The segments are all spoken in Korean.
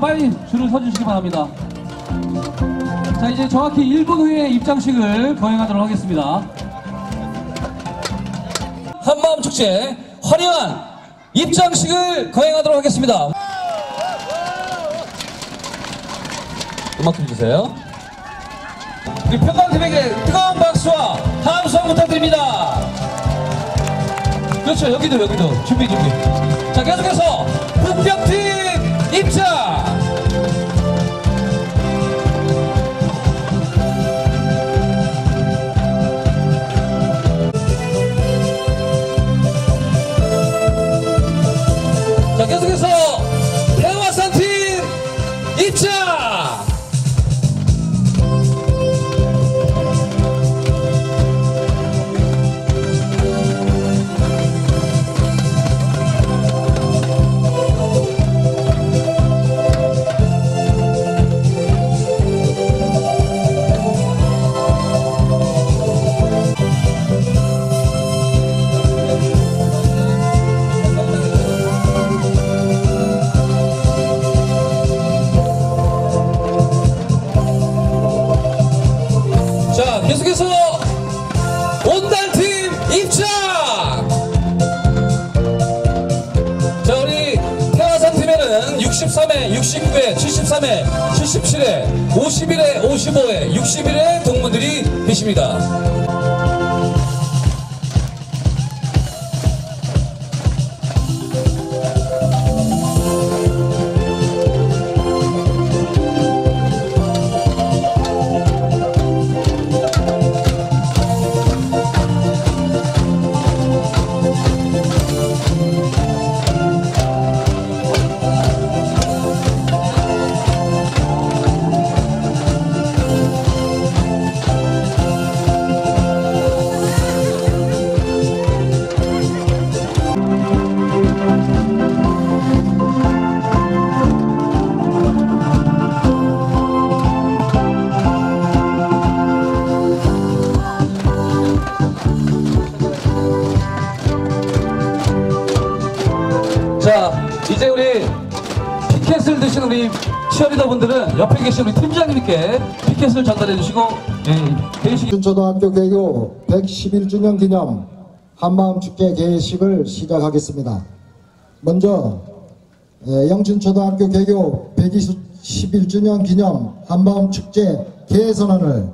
줄 서주시기 바랍니다. 자, 이제 정확히 1분 후에 입장식을 거행하도록 하겠습니다. 한마음 축제 화려한 입장식을 거행하도록 하겠습니다. 음악 좀 주세요. 우리 평강팀에게 뜨거운 박수와 함성 부탁드립니다. 그렇죠. 여기도 여기도 준비 준비. 자 계속해서 북경팀 입장. 63회, 69회, 73회, 77회, 51회, 55회, 61회 동문들이 계십니다. 자, 이제 우리 피켓을 드신 우리 치어리더 분들은 옆에 계신 우리 팀장님께 피켓을 전달해 주시고, 예, 대식 초등학교 개교 111주년 기념 한마음 축제 개식을 시작하겠습니다. 먼저 예, 영춘초등학교 개교 121주년 기념 한마음 축제 개선언을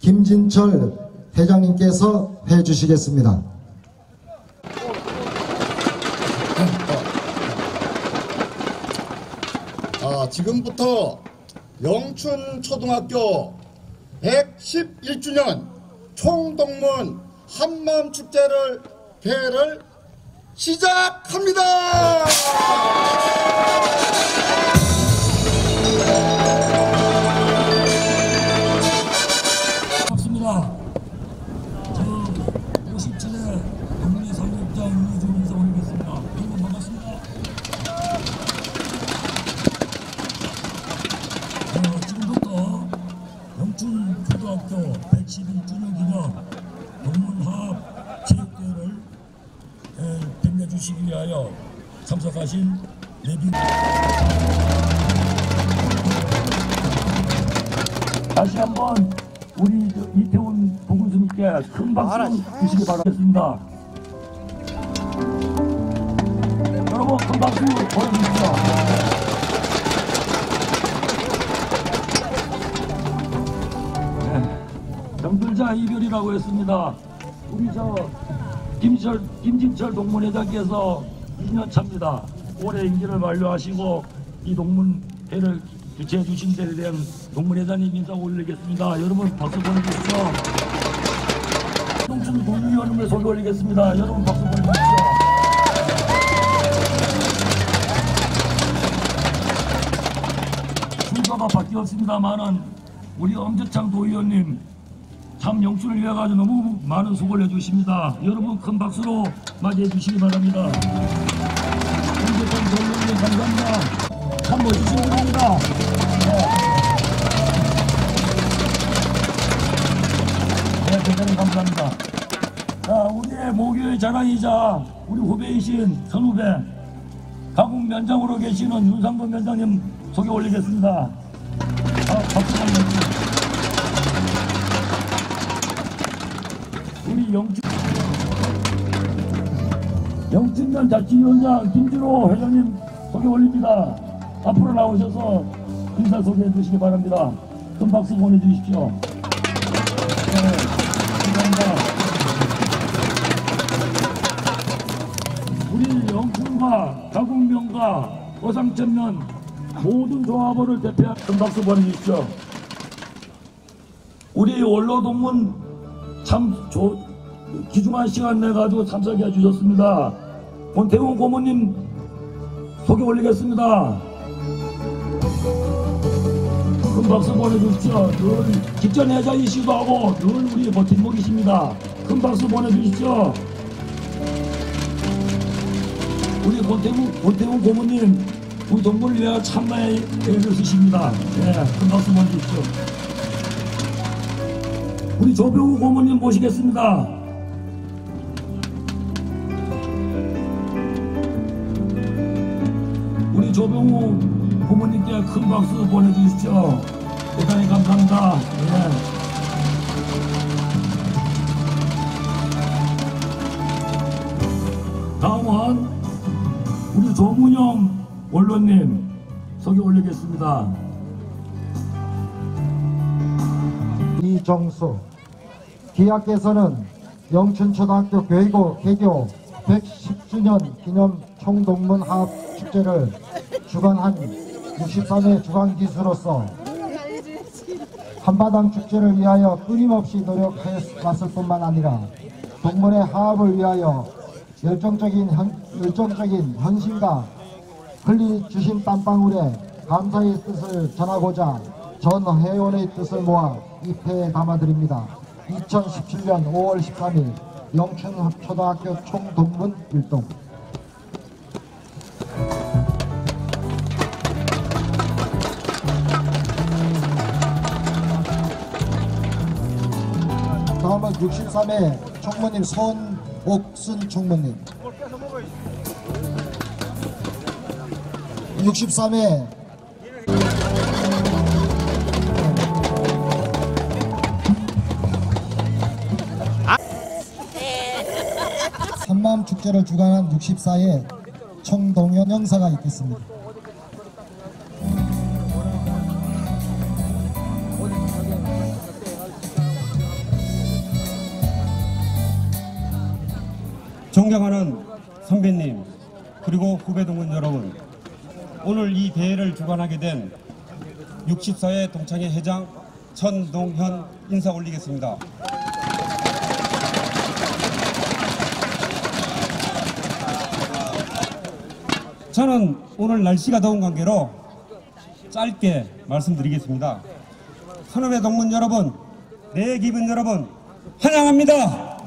김진철 회장님께서 해주시겠습니다. 아, 지금부터 영춘 초등학교 111주년 총동문 한마음 축제를 개를 시작합니다. 반갑습니다. 저 57회 국내 상륙장 이주인사 올리겠습니다. 여러분 반갑습니다. 어, 지금부터 영춘 초등학교 111주년 기념 동문합 체육대회를 에, 빛내 주시기 위하여 참석하신 내빈 다시 한번 우리 저 이태원 보건소님께 큰 박수 주시기 바라겠습니다. 여러분 큰 박수 보내주십시오. 네, 정들자 이별이라고 했습니다. 우리 저 김철 김진철 동문회장께서 2년 차입니다. 올해 임기를 만료하시고 이 동문회를 주최해 주신 데에 대한 동문회장님 인사 올리겠습니다. 여러분 박수 보내주십시오. 농촌 동위원님을 소개 올리겠습니다. 여러분 박수 보내주십시오. 순서가 바뀌었습니다만은 우리 엄재창 도의원님 참 영춘을 위해 가지고 너무 많은 수고를 해주십니다. 여러분 큰 박수로 맞이해 주시기 바랍니다. 도의원님 감사합니다. 참 멋지신 분입니다. 네, 대단히 감사합니다. 자, 우리의 모교의 자랑이자 우리 후배이신 선후배 가국 면장으로 계시는 윤상돈 면장님 소개 올리겠습니다. 아, 박수 한번 주세요. 우리 영춘 영춘면 자치위원장 김준호 회장님 소개 올립니다. 앞으로 나오셔서 인사 소개해 주시기 바랍니다. 큰 박수 보내주십시오. 네, 감사합니다. 우리 영춘과 가곡면과 어상천면 모든 조합원을 대표한 큰 박수 보내주십시오. 우리 원로동문 참 조, 귀중한 시간 내가지고 참석해 주셨습니다. 권태훈 고모님 소개 올리겠습니다. 큰 박수 보내주십시오. 늘 직전 회장이시기도 하고 늘 우리 버팀목이십니다. 큰 박수 보내주십시오. 우리 권태훈, 권태훈 고모님 우리 동물을 위하여 참나의 애를 쓰십니다. 네, 큰 박수 보내주십시오. 우리 조병우 고모님 모시겠습니다. 우리 조병우 고모님께 큰 박수 보내주십시오. 대단히 감사합니다. 네. 다음은 우리 조문영 원로님 소개 올리겠습니다. 이정수 기약께서는 영춘초등학교 교육고 개교 110주년 기념 총동문 합 축제를 주관한 63회 주관기수로서 한바당 축제를 위하여 끊임없이 노력하였을 뿐만 아니라 동문의 화합을 위하여 열정적인 현, 열정적인 헌신과 흘리 주신 땀방울에 감사의 뜻을 전하고자 전 회원의 뜻을 모아 입회에 담아드립니다. 2017년 5월 13일 영춘초등학교 총동문 일동. 다음은 63회 총무님 손옥순 총무님. 63회 한마음 축제를 주관한 64회 청동현 영사가 있겠습니다. 존경하는 선배님 그리고 후배 동문 여러분 오늘 이 대회를 주관하게 된 64회 동창회 회장 천동현 인사 올리겠습니다. 저는 오늘 날씨가 더운 관계로 짧게 말씀드리겠습니다. 선업의 동문 여러분, 내 기분 여러분, 환영합니다.